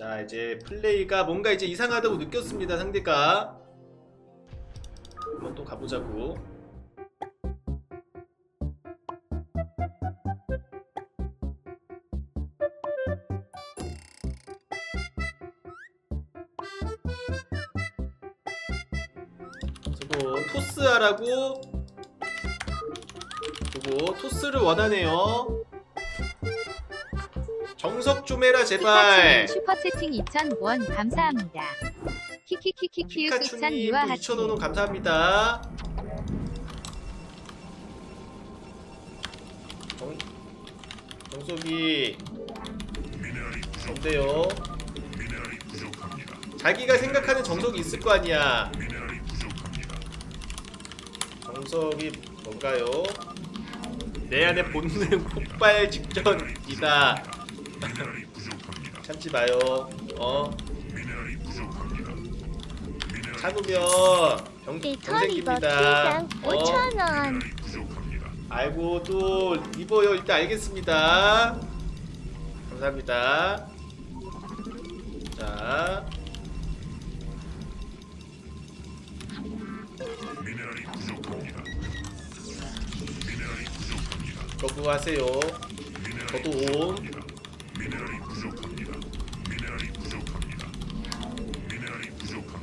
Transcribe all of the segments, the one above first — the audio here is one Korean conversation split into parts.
자 이제 플레이가 뭔가 이제 이상하다고 느꼈습니다 상대가. 한번 또 가보자고. 그리고 토스하라고? 그리고 토스를 원하네요 정석 좀 해라 제발 피카츄님 슈퍼채팅 2,000원 감사합니다. 키키키키키우 극찬 피카츄님 또 유아 하트 2,000원 감사합니다. 정, 정석이 어때요? 자기가 생각하는 정석이 있을 거 아니야. 정석이 뭔가요? 내 안에 본능 폭발 직전이다. 참지 마요. 어? 참으면 병, 병 배터리버 생깁니다. 어? 5,000원. 아이고 또 입어요. 일단 알겠습니다. 감사합니다. 자. 거부하세요. 저도 온.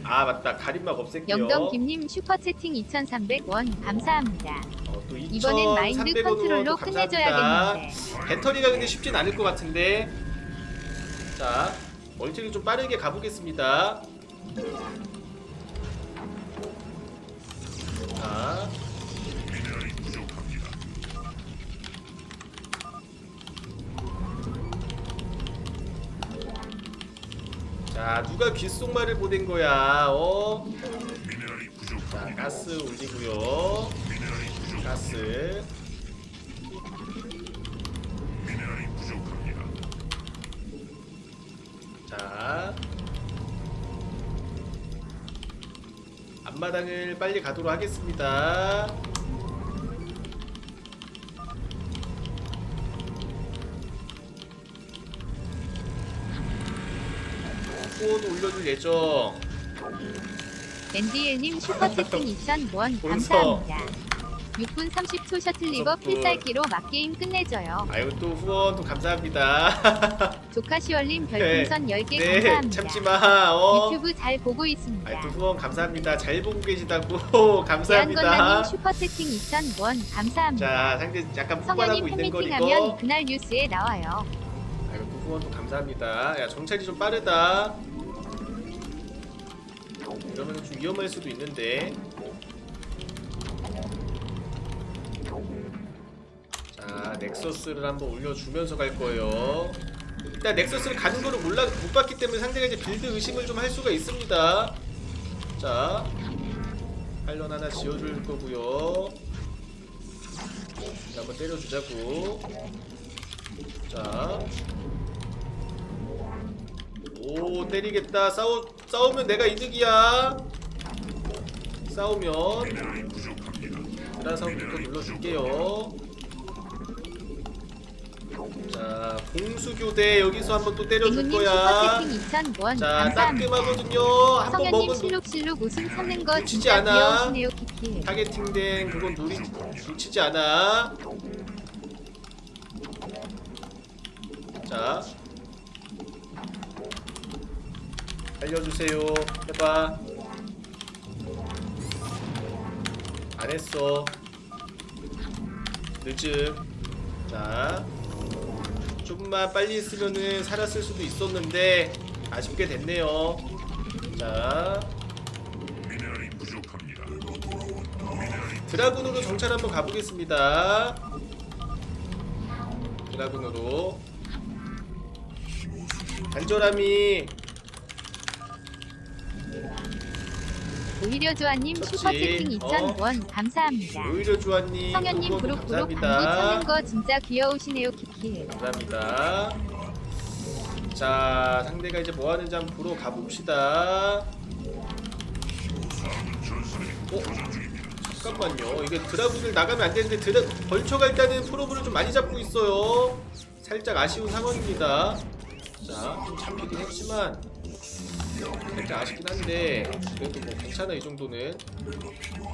아 맞다 가림막 없앨게요. 영동 김님 슈퍼채팅 2,300원 감사합니다. 어, 또 이번엔 마인드 2,300원 컨트롤로 감사합니다. 끝내줘야겠는데. 배터리가 근데 쉽진 않을 것 같은데 자 멀티를 좀 빠르게 가보겠습니다 자, 누가 귓속말을 보낸 거야, 어? 자, 가스 올리고요. 가스. 자 앞마당을 빨리 가도록 하겠습니다 올려줄 예정 앤디엘님 슈퍼채팅 2,000원 본서. 감사합니다. 6분 30초 셔틀리버. 필살기로 막게임 끝내줘요. 아이고 또 후원 또 감사합니다 조카시월님 별풍선 10개 네 감사합니다. 참지마 어 유튜브 잘 보고 있습니다. 아이 또 후원 감사합니다 잘 보고 계시다고 대한건라님 감사합니다 슈퍼채팅 2,000원 감사합니다. 자 상대 약간 폭발하고 성현님 있는 팬미팅하면 그날 뉴스에 나와요. 아이고 또 후원도 감사합니다. 야 정찰이 좀 빠르다. 이러면 좀 위험할 수도 있는데. 자 넥서스를 한번 올려주면서 갈 거예요. 일단 넥서스를 가는 거를 몰라 못 봤기 때문에 상대가 이제 빌드 의심을 좀 할 수가 있습니다. 자 팔런 하나 지어줄 거고요. 자, 한번 때려주자고. 자. 오 때리겠다. 싸우 싸우면 내가 이득이야. 싸우면 드라사운부터 눌러줄게요. 자 공수교대 여기서 한번 또 때려줄 앵우님 거야. 슈퍼채팅 2,000원 자. 따끔하거든요. 한번 성현님 먹은 실룩실룩 웃음 참는 거 놓치지 않아. 타겟팅된 그건 누리 놓치지 않아. 자 알려주세요. 해봐. 안 했어. 늦음 자 좀만 빨리 했으면은 살았을 수도 있었는데 아쉽게 됐네요. 자 드라군으로 정찰 한번 가보겠습니다. 드라군으로. 간절함이 오히려 조아님. 슈퍼채팅 어. 2,000원 감사합니다. 오히려 주한님 성현님 후원 부룩부룩 방구 감사합니다. 참는 거 진짜 귀여우시네요 키키. 감사합니다. 자 상대가 이제 뭐 하는지 한번 보러 가봅시다. 어? 잠깐만요. 이게 드라군을 나가면 안 되는데 드라 벌처가 일단은 프로브를 좀 많이 잡고 있어요. 살짝 아쉬운 상황입니다. 자, 좀 잡히긴 했지만 살짝 아쉽긴 한데 그래도 뭐 괜찮아 이 정도는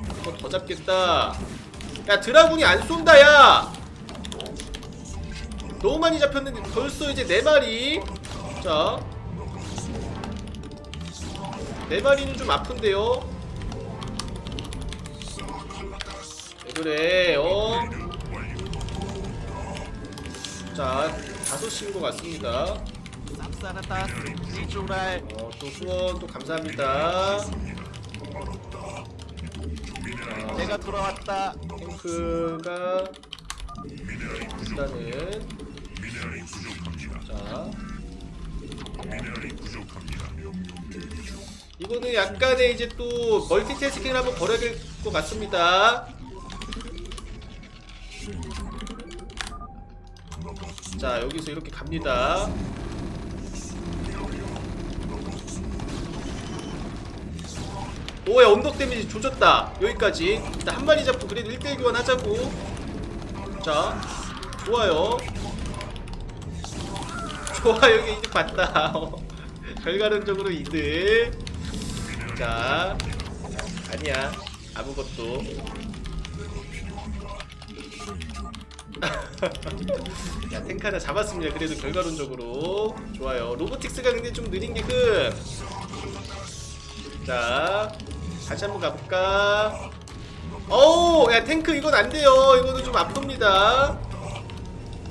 한번 더 잡겠다 야 드라군이 안 쏜다 야 너무 많이 잡혔는데 벌써 이제 네 마리 자. 네 마리는 좀 아픈데요. 왜 그래? 어? 자, 다섯 시인 것 같습니다. 쌉싸라다 이조랄 어, 또 후원 또 감사합니다. 자, 내가 돌아왔다 탱크가 일단은 자 이거는 약간의 이제 또 멀티태스킹을 한번 벌여야 될 것 같습니다. 자 여기서 이렇게 갑니다. 오야 언덕 데미지 조졌다. 여기까지. 일단 한 마리 잡고 그래도 1대1 교환 하자고. 자 좋아요. 좋아요 이게 이득 봤다. 어, 결과론적으로 이득. 자 아니야. 아무것도. 야 탱크 하나 잡았습니다. 그래도 결과론적으로. 좋아요. 로보틱스가 근데 좀 느린 게끔. 자 다시 한번 가볼까? 어우 야 탱크 이건 안 돼요. 이거는 좀 아픕니다.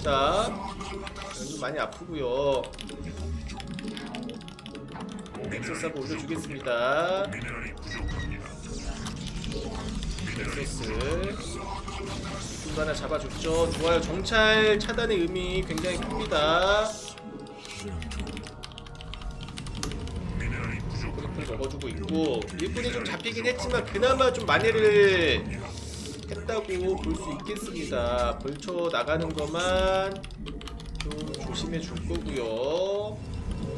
자 좀 많이 아프고요. 한번 올려주겠습니다. 이거 하나 잡아줬죠. 좋아요. 정찰 차단의 의미 굉장히 큽니다 먹어주고 있고 일꾼이 좀 잡히긴 했지만 그나마 좀 만회를 했다고 볼 수 있겠습니다. 벌쳐 나가는 것만 좀 조심해 줄 거고요.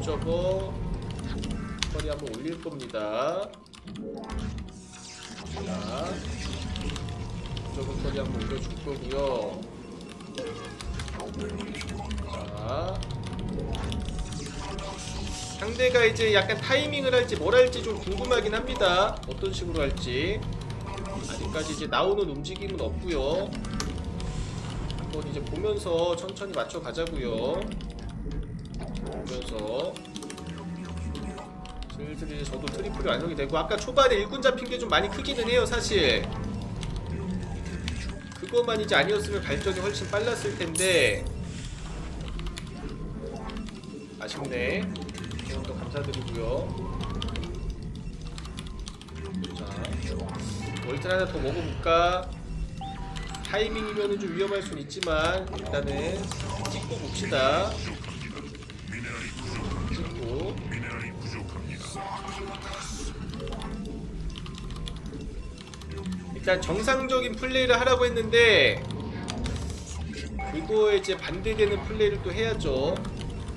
저거 허리 한번 올릴 겁니다. 자 저거 허리 한번 올려줄 거고요. 자 상대가 이제 약간 타이밍을 할지 뭘 할지 좀 궁금하긴 합니다. 어떤 식으로 할지. 아직까지 이제 나오는 움직임은 없고요. 한번 이제 보면서 천천히 맞춰 가자고요. 보면서 슬슬 이제 저도 트리플이 완성이 되고 아까 초반에 일꾼 잡힌 게 좀 많이 크기는 해요, 사실. 그것만 이제 아니었으면 발전이 훨씬 빨랐을 텐데 아쉽네. 감사드리고요. 자, 월트 하나 더 먹어볼까? 타이밍이면 좀 위험할 순 있지만 일단은 찍고 봅시다. 찍고 일단 정상적인 플레이를 하라고 했는데 그거에 이제 반대되는 플레이를 또 해야죠.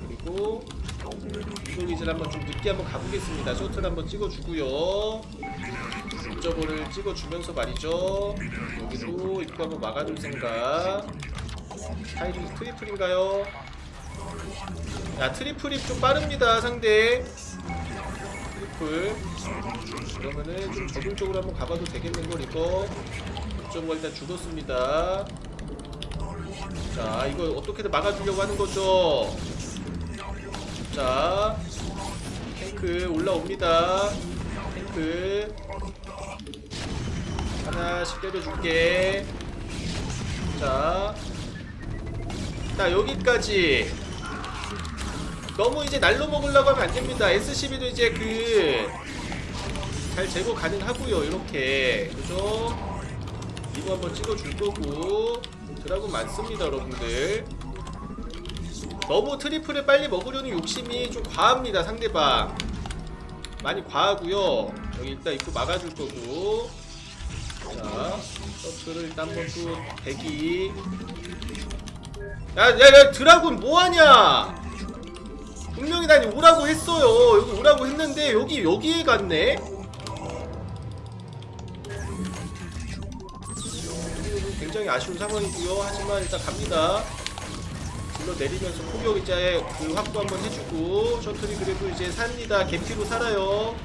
그리고 이동이질 한번 좀 늦게 한번 가보겠습니다. 셔틀 한번 찍어주고요. 옵저버를 찍어주면서 말이죠. 여기도 입구 한번 막아줄 생각. 타이밍 트리플인가요? 야 트리플이 좀 빠릅니다 상대. 트리플. 그러면은 좀 적응적으로 한번 가봐도 되겠는 걸 이거. 옵저버 일단 죽었습니다. 자 이거 어떻게든 막아주려고 하는 거죠. 자 탱크 올라옵니다. 탱크. 하나씩 때려줄게. 자, 자 여기까지. 너무 이제 날로 먹으려고 하면 안됩니다. SCB도 이제 그 잘 제거 가능하고요 이렇게. 그죠? 이거 한번 찍어줄 거고. 드라군 많습니다 여러분들. 너무 트리플을 빨리 먹으려는 욕심이 좀 과합니다 상대방 많이 과하고요. 여기 일단 입구 막아줄 거고. 자 서트를 일단 한번 또 대기. 야야야 드라군 뭐하냐? 분명히 난 오라고 했어요. 여기 오라고 했는데 여기 여기에 갔네. 굉장히 아쉬운 상황이고요. 하지만 일단 갑니다 내리면서 포격 이제 그 확보 한번 해주고 셔틀이 그래도 이제 삽니다. 개피로 살아요.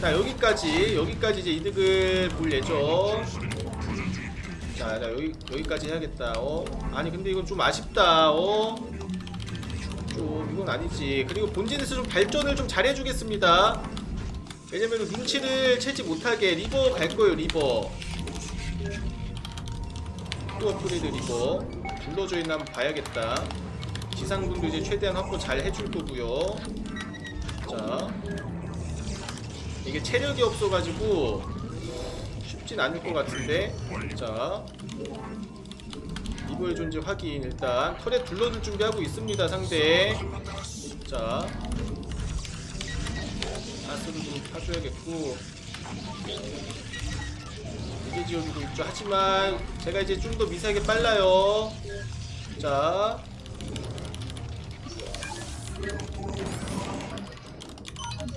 자 여기까지 여기까지 이제 이득을 볼 예정. 자, 자 여기 여기까지 해야겠다. 어 아니 근데 이건 좀 아쉽다. 어. 좀 이건 아니지. 그리고 본진에서 좀 발전을 좀 잘해주겠습니다. 왜냐면 눈치를 채지 못하게 리버 갈 거예요 리버. 또 업그레이드 리버 불러져 있나 한번 봐야겠다. 지상군도 이제 최대한 확보 잘 해줄 거고요. 자 이게 체력이 없어가지고 쉽진 않을 것 같은데 자 리버의 존재 확인 일단 털에 둘러줄 준비하고 있습니다 상대 자 가스도 좀 파줘야겠고 이제 지어주고 있죠 하지만 제가 이제 좀 더 미세하게 빨라요 자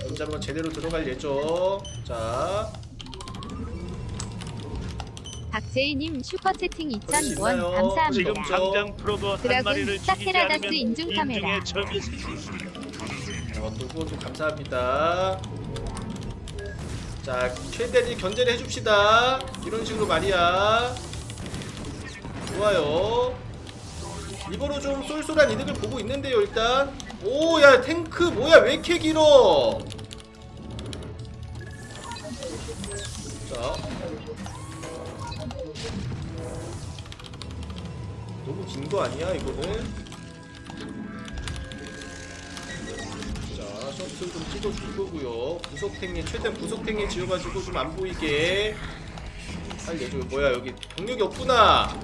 먼저 한번 제대로 들어갈 예정 자 박재희님 슈퍼채팅 그럴 수 2,000원 있나요? 지금 감사합니다. 그렇죠. 당장 프로브 한 드라군 마리를 죽이지 않으면 인중 카메라. 인중에 적이 어, 또 후원도 감사합니다. 자, 최대한 견제를 해줍시다. 이런 식으로 말이야. 좋아요. 입으로 좀 쏠쏠한 이득을 보고 있는데요, 일단. 오, 야, 탱크 뭐야, 왜 이렇게 길어? 자. 너무 긴 거 아니야, 이거는? 자, 셔틀 좀 찍어줄 거고요. 구석탱이 최대한 구석탱이 지어가지고 좀 안 보이게 할 예정. 뭐야 여기 병력이 없구나.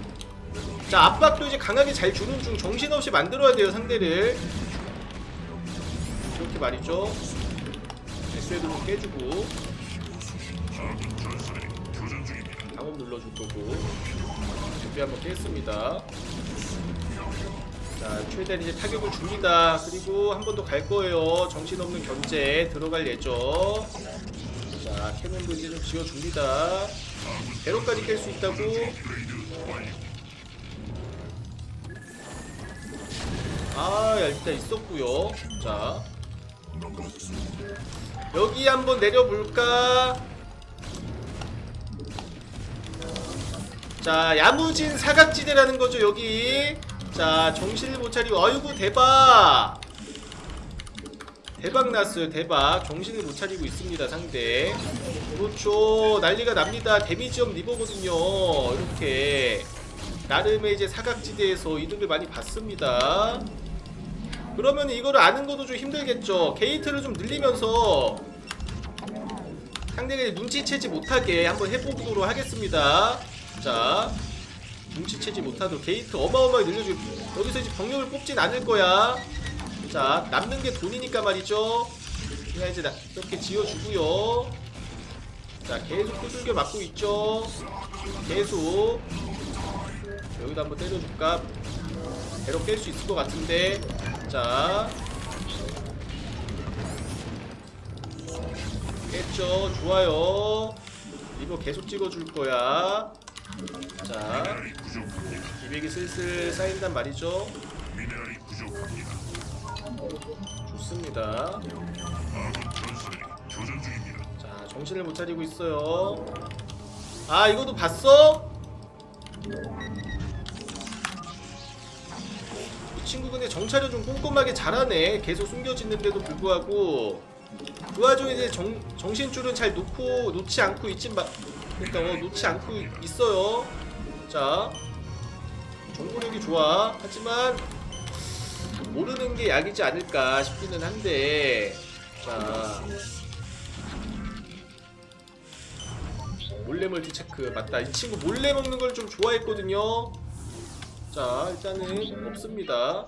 자, 압박도 이제 강하게 잘 주는 중 정신없이 만들어야 돼요 상대를. 이렇게 말이죠. SL도 좀 깨주고. 방업 눌러줄 거고. 준비 한번 깼습니다. 자, 최대한 이제 타격을 줍니다. 그리고 한 번 더 갈 거예요. 정신없는 견제 들어갈 예정. 자, 캐논도 이제 좀 지어줍니다. 배로까지 깰 수 있다고. 아, 야, 일단 있었고요. 자, 여기 한번 내려볼까? 자, 야무진 사각지대라는 거죠, 여기. 자, 정신을 못 차리고, 아이고, 대박! 대박 났어요, 대박. 정신을 못 차리고 있습니다, 상대. 그렇죠. 난리가 납니다. 데미지업 리버거든요. 이렇게. 나름의 이제 사각지대에서 이득을 많이 봤습니다. 그러면 이거를 아는 것도 좀 힘들겠죠. 게이트를 좀 늘리면서 상대가 눈치채지 못하게 한번 해보도록 하겠습니다. 자, 눈치채지 못하도록 게이트 어마어마하게 늘려주고 여기서 이제 병력을 뽑진 않을 거야. 자, 남는 게 돈이니까 말이죠. 그냥 이제 나, 이렇게 지어주고요. 자, 계속 두들겨 맞고 있죠. 계속 여기도 한번 때려줄까? 배로 깰 수 있을 것 같은데. 자, 깼죠. 좋아요. 리버 계속 찍어줄 거야. 자, 기백이 슬슬 쌓인단 말이죠. 좋습니다. 자, 정신을 못 차리고 있어요. 아, 이것도 봤어? 이 친구 근데 정찰을 좀 꼼꼼하게 잘하네. 계속 숨겨지는데도 불구하고 그 와중에 이제 정, 정신줄은 잘 놓고 놓지 않고 있진 마. 그러니까 어, 놓지 않고 있어요. 자, 정보력이 좋아. 하지만 모르는 게 약이지 않을까 싶기는 한데 자 몰래 멀티 체크. 맞다. 이 친구 몰래 먹는 걸 좀 좋아했거든요. 자 일단은 없습니다.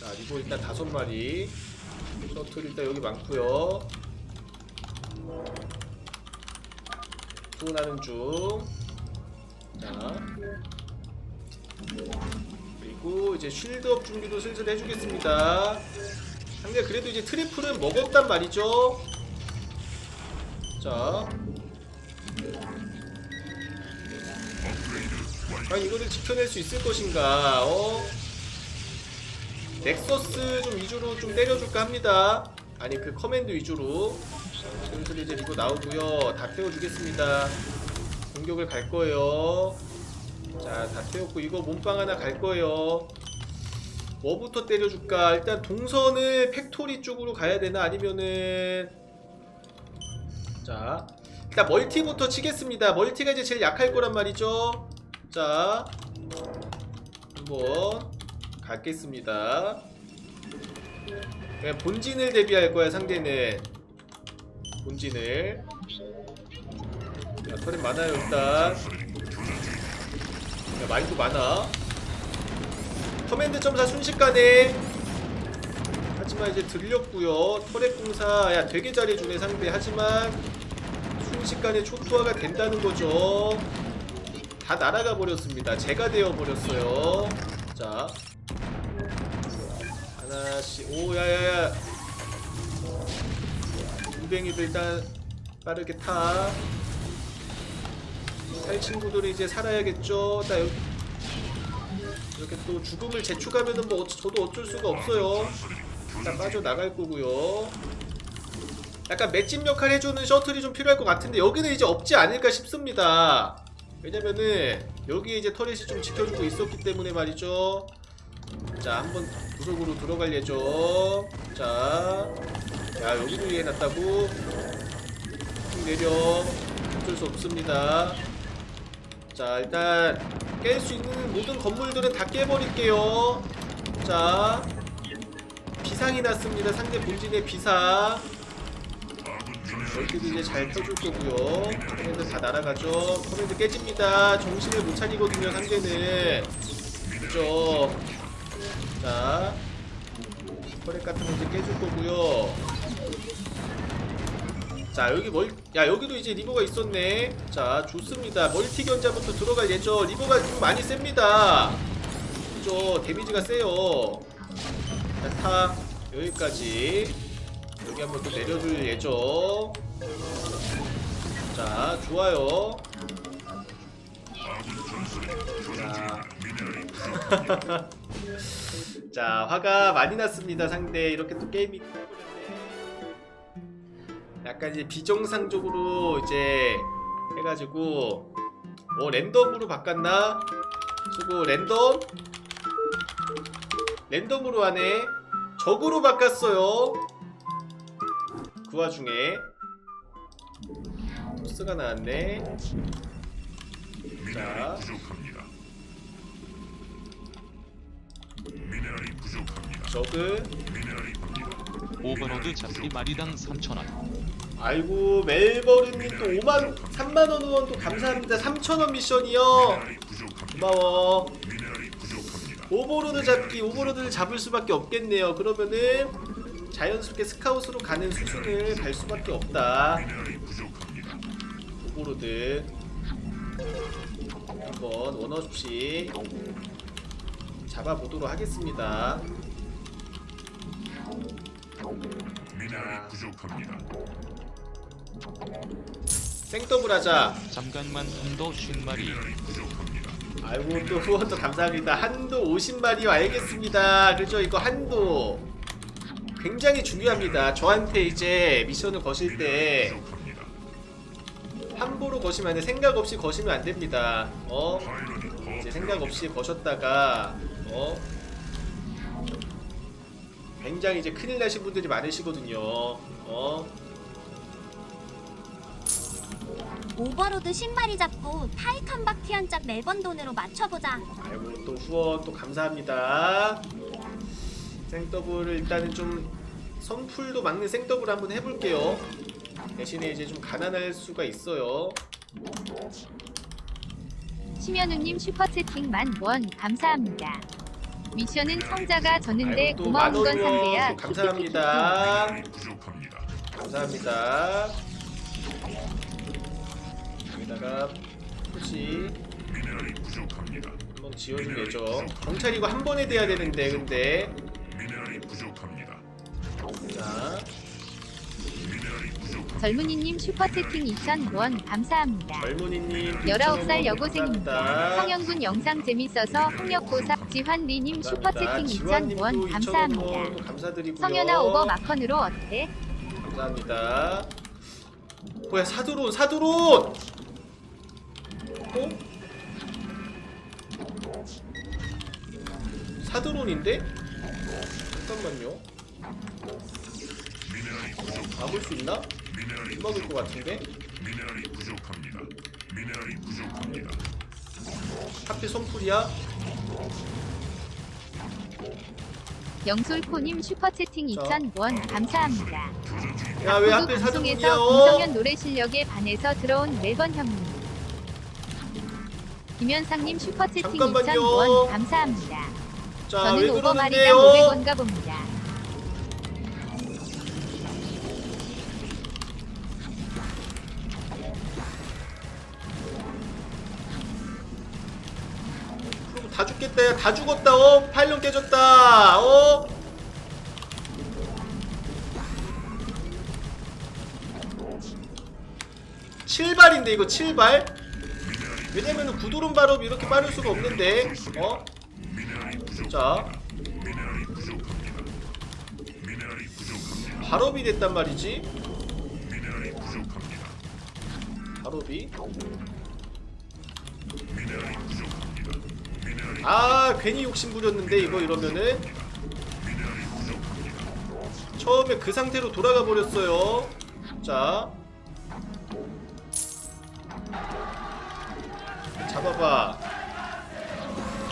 자 리버 일단 다섯 마리. 셔틀 일단 여기 많고요 투혼하는 중 자 그리고 이제 쉴드업 준비도 슬슬 해주겠습니다. 상대 그래도 이제 트리플은 먹었단 말이죠. 자, 과연 이거를 지켜낼 수 있을 것인가 어? 넥서스 좀 위주로 좀 때려줄까 합니다 아니 그 커맨드 위주로 슬슬 이제 리고 나오고요. 다 태워주겠습니다. 공격을 갈 거예요. 자 다 태웠고 이거 몸빵 하나 갈 거예요. 뭐부터 때려줄까? 일단 동선을 팩토리 쪽으로 가야 되나? 아니면은 자 일단 멀티부터 치겠습니다. 멀티가 이제 제일 약할 거란 말이죠. 자 한번 갖겠습니다. 그냥 본진을 대비할 거야 상대는 본진을. 야 털이 많아요 일단. 야 마인도 많아. 커맨드 점사 순식간에. 하지만 이제 들렸고요. 터렛 공사 야 되게 잘해주네 상대. 하지만 순식간에 초토화가 된다는 거죠. 다 날아가 버렸습니다. 제가 되어 버렸어요. 자. 하나씩. 오 야야야 우뱅이도 일단 빠르게 타. 살 친구들이 이제 살아야겠죠. 나 여기 이렇게 또 죽음을 재촉하면은 뭐 어쩌, 저도 어쩔 수가 없어요. 일단 빠져 나갈 거고요. 약간 맷집 역할 해주는 셔틀이 좀 필요할 것 같은데 여기는 이제 없지 않을까 싶습니다. 왜냐면은 여기에 이제 터렛이 좀 지켜주고 있었기 때문에 말이죠. 자, 한번 구석으로 들어갈 예정. 자, 야 여기도 이해해놨다고. 쭉 내려. 어쩔 수 없습니다. 자, 일단 깰 수 있는 모든 건물들은 다 깨버릴게요. 자, 비상이 났습니다. 상대 본진의 비상. 여기도 이제 잘 펴줄 거고요. 커맨드 다 날아가죠. 커맨드 깨집니다. 정신을 못 차리거든요. 상대는. 그죠. 자, 터렛 같은 거 이제 깨줄 거고요. 자, 여기 멀, 야 여기도 이제 리버가 있었네. 자, 좋습니다. 멀티 견자부터 들어갈 예정. 리버가 좀 많이 셉니다. 그죠? 데미지가 세요. 자, 타 여기까지. 여기 한번 또 내려줄 예정. 자, 좋아요. 자. 자 화가 많이 났습니다 상대 이렇게 또 게임이 약간 이제 비정상적으로 이제 해가지고 뭐 랜덤으로 바꿨나? 수고 랜덤? 랜덤으로 하네 적으로 바꿨어요. 그 와중에 토스가 나왔네. 자. 저그 오버로드 잡기 마리당 3,000원 아이고 멜버른님 또 5만 3만원 후원 또 감사합니다. 3천원 미션이요. 고마워. 오버로드 잡기 오버로드를 잡을 수밖에 없겠네요. 그러면은 자연스럽게 스카웃으로 가는 수순을 갈 수밖에 없다. 오버로드. 한번 원 없이 잡아보도록 하겠습니다. 자, 생더블 하자. 잠깐만 한도 50마리. 아이고 또 후원도 감사합니다. 한도 50마리요 알겠습니다. 그죠? 이거 한도. 굉장히 중요합니다. 저한테 이제 미션을 거실 때 함부로 거시면 안돼. 생각 없이 거시면 안됩니다. 어? 이제 생각 없이 거셨다가 어? 굉장히 이제 큰일 나신 분들이 많으시거든요. 어? 오버로드 신발이 잡고 타이칸 박티언짝 멜번 돈으로 맞춰보자. 아이고 또 후원 또 감사합니다. 생더블을 일단은 좀 선풀도 막는 생더블 한번 해볼게요. 대신에 이제 좀 가난할 수가 있어요. 심현우님 슈퍼채팅 만원 감사합니다. 미션은 성자가 졌는데 아이고, 또 고마운 건 만원이요. 상대야. 또 감사합니다. 감사합니다. 여기다가 푸시 한번 예정. 경찰 이거 한 번에 돼야 되는데 근데 자 젊은이님 슈퍼채팅 2,000원 감사합니다. 젊은이님 19살 여고생입니다. 성현군 영상 재밌어서 학력고사 지환리님 슈퍼채팅 지환님도 2,000원 2,000원 감사합니다. 감사드리고요. 성현아 오버 마컨으로 어때? 감사합니다. 뭐야 사드론 사드론! 어? 사드론인데? 잠깐만요. 막을 수 있나? 못 막을 것 같은데? 하필 손풀이야? 영솔코님 슈퍼채팅 자. 2,000원 감사합니다. 야왜 모두 하필 방송에서 사드론이야? 김성현 노래 실력에 반해서 들어온 멜번 형님. 김현상님 슈퍼채팅 잠깐만요. 2,000원 감사합니다. 자, 왜 저는 오버 마리당 그러는데요? 500원가 봅니다. 다 죽겠다. 야, 다 죽었다. 어? 파일럿 깨졌다. 어? 칠발인데 이거 칠발 왜냐면은 구도론 발업이 이렇게 빠를 수가 없는데. 어? 자. 발업이 됐단 말이지. 발업이. 아 괜히 욕심 부렸는데 이거 이러면은 처음에 그 상태로 돌아가 버렸어요 자 잡아봐.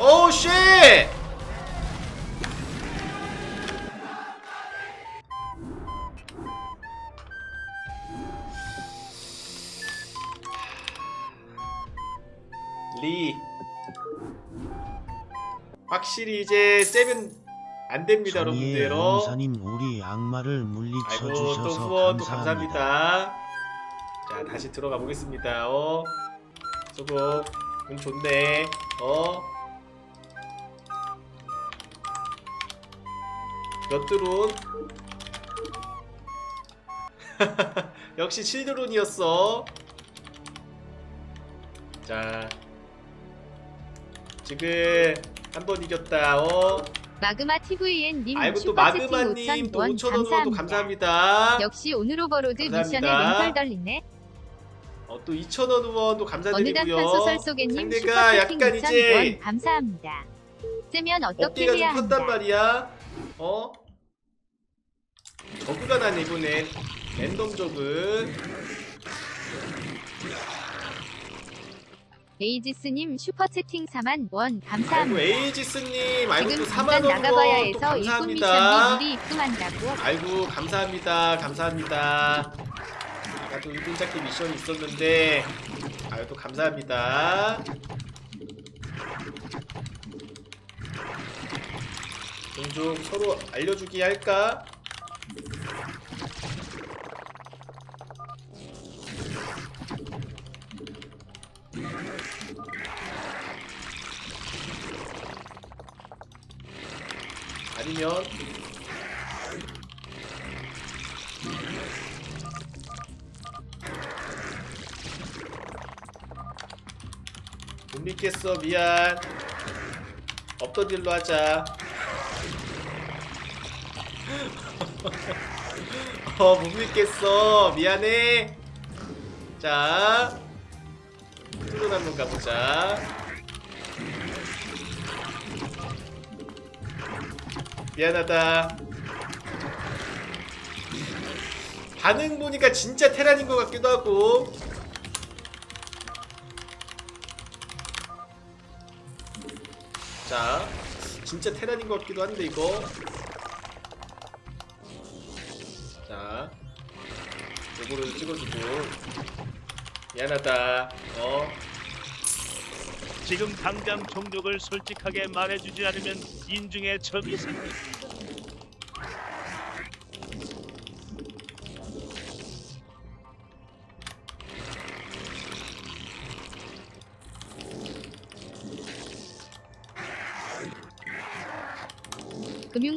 오우 쉣 리. 확실히 이제 잽은 안 됩니다 여러분들 어? 용사님 우리 악마를 물리쳐 아이고 또 주셔서 후원 또 감사합니다. 감사합니다. 자 다시 들어가 보겠습니다. 어? 수고 운 좋네. 어? 몇 드론 역시 7드론이었어. 자 지금 한 번 이겼다. 어? 마그마 TVN님 아이고 또 마그마님 또 5,000원. 5천원 후원도 감사합니다. 감사합니다. 역시 오늘 오버로드 미션에 감사합니다. 멘탈 떨리네. 어, 또 2,000원 후원도 감사드리고요. 단편 소설 속에님 상대가 슈퍼채팅 약간 이제 2,000원 감사합니다. 째면 어떻게 어깨가 해야 좀 컸단 한다. 말이야. 어? 저그가 나네 이번엔 랜덤 저그. 에이지스님 슈퍼채팅 4만 원 아이고 감사합니다. 에이지스님, 아이고 또 지금 4만 잠깐 원 나가봐야 후원 또 해서 일꾼 미션이 감사합니다. 입금한다고. 아이고 감사합니다, 감사합니다. 나도 일꾼 찾기 미션이 있었는데, 아유 또 감사합니다. 종종 서로 알려주기 할까? 아니면 못 믿겠어 미안. 없던 일로 하자. 어 못 믿겠어. 미안해. 자 뚜론 한번 가보자. 미안하다. 반응 보니까 진짜 테란인 것 같기도 하고 진짜 테란인 것 같기도 한데 이거. 자, 요거를 찍어주고 미안하다. 어, 지금 당장 종족을 솔직하게 말해주지 않으면 인중에 적이 생깁니다.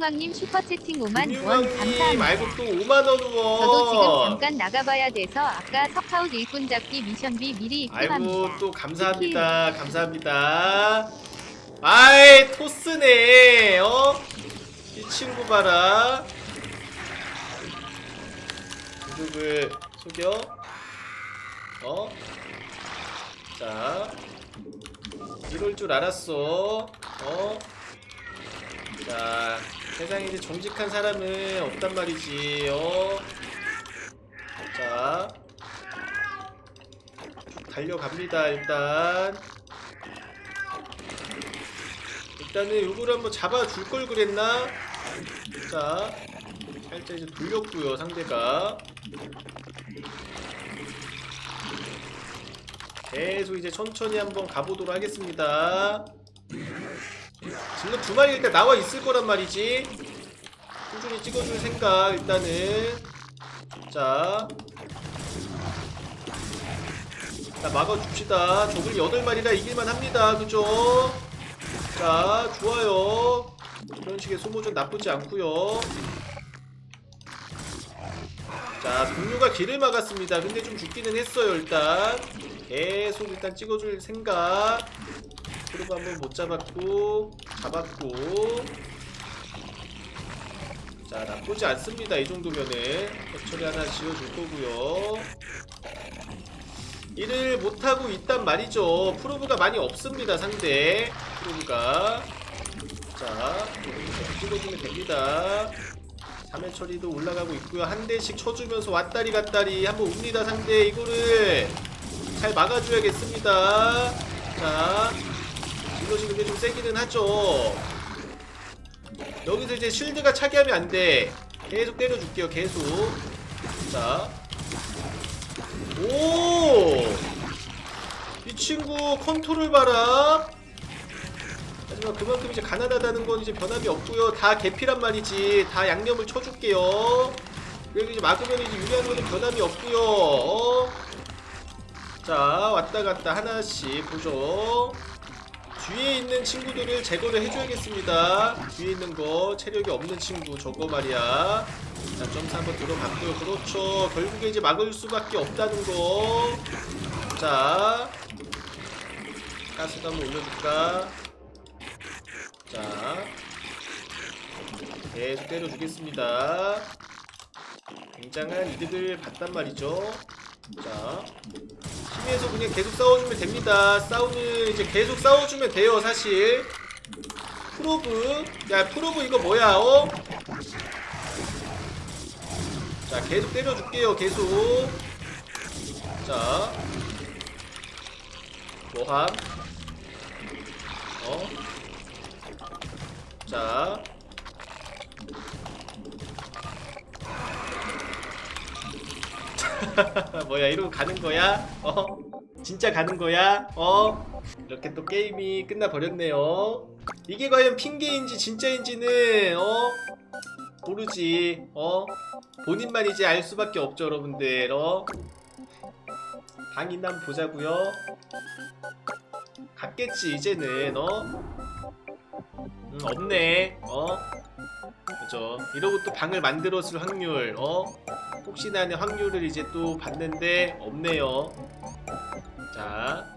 금융왕님 슈퍼채팅 5만 원 금융왕님 감사합니다. 말고 또 5만 원 후원 저도 지금 잠깐 나가봐야 돼서 아까 석하웃 일꾼 잡기 미션비 미리 입금합니다. 아이고 또 감사합니다 감사합니다 아이 토스네 어? 이 친구 봐라 구독을 속여 어? 자 이럴 줄 알았어 어? 자 세상에 이제 정직한 사람은 없단 말이지 어? 자 달려갑니다 일단 일단은 요거를 한번 잡아줄 걸 그랬나? 자 살짝 이제 돌렸고요 상대가 계속 이제 천천히 한번 가보도록 하겠습니다 질럿 두 마리 일단 나와 있을 거란 말이지. 꾸준히 찍어줄 생각 일단은. 자. 자 막아줍시다. 적을 8마리라 이길만 합니다. 그죠? 자 좋아요. 이런 식의 소모전 나쁘지 않고요. 자 동료가 길을 막았습니다. 근데 좀 죽기는 했어요 일단. 계속 일단 찍어줄 생각 프로브 한번 못 잡았고 잡았고 자 나쁘지 않습니다 이 정도면은 처리 하나 지어줄 거고요 일을 못하고 있단 말이죠. 프로브가 많이 없습니다, 상대. 프로브가. 자, 찍어주면 됩니다. 3회 처리도 올라가고 있고요. 한 대씩 쳐주면서 왔다리 갔다리 한번 옵니다, 상대. 이거를 잘 막아줘야겠습니다. 자, 질럿이 근데 좀 세기는 하죠. 여기서 이제 쉴드가 차기하면 안 돼. 계속 때려줄게요, 계속. 자, 오! 이 친구 컨트롤 봐라. 하지만 그만큼 이제 가난하다는 건 이제 변함이 없고요. 다 개피란 말이지. 다 양념을 쳐줄게요. 그리고 이제 막으면 이제 유리한 거는 변함이 없고요. 어? 자 왔다 갔다 하나씩 보죠. 뒤에 있는 친구들을 제거를 해줘야겠습니다. 뒤에 있는 거 체력이 없는 친구 저거 말이야. 자, 점수 한번 들어갔고요. 그렇죠. 결국에 이제 막을 수밖에 없다는 거. 자, 가스도 한번 올려줄까? 자, 계속 때려주겠습니다. 굉장한 이득을 봤단 말이죠. 자, 심해서 그냥 계속 싸워주면 됩니다. 싸우는 이제 계속 싸워주면 돼요, 사실. 프로브, 야 프로브 이거 뭐야, 어? 자 계속 때려줄게요 계속 자 모함 어? 자 뭐야 이러고 가는 거야? 어? 진짜 가는 거야? 어? 이렇게 또 게임이 끝나 버렸네요 이게 과연 핑계인지 진짜인지는 어? 모르지 어? 본인만 이제 알 수밖에 없죠 여러분들 어? 방이나 한번 보자고요 갔겠지 이제는 어? 음, 없네 어? 그죠? 이러고 또 방을 만들었을 확률 어? 혹시나 하는 확률을 이제 또 봤는데 없네요. 자.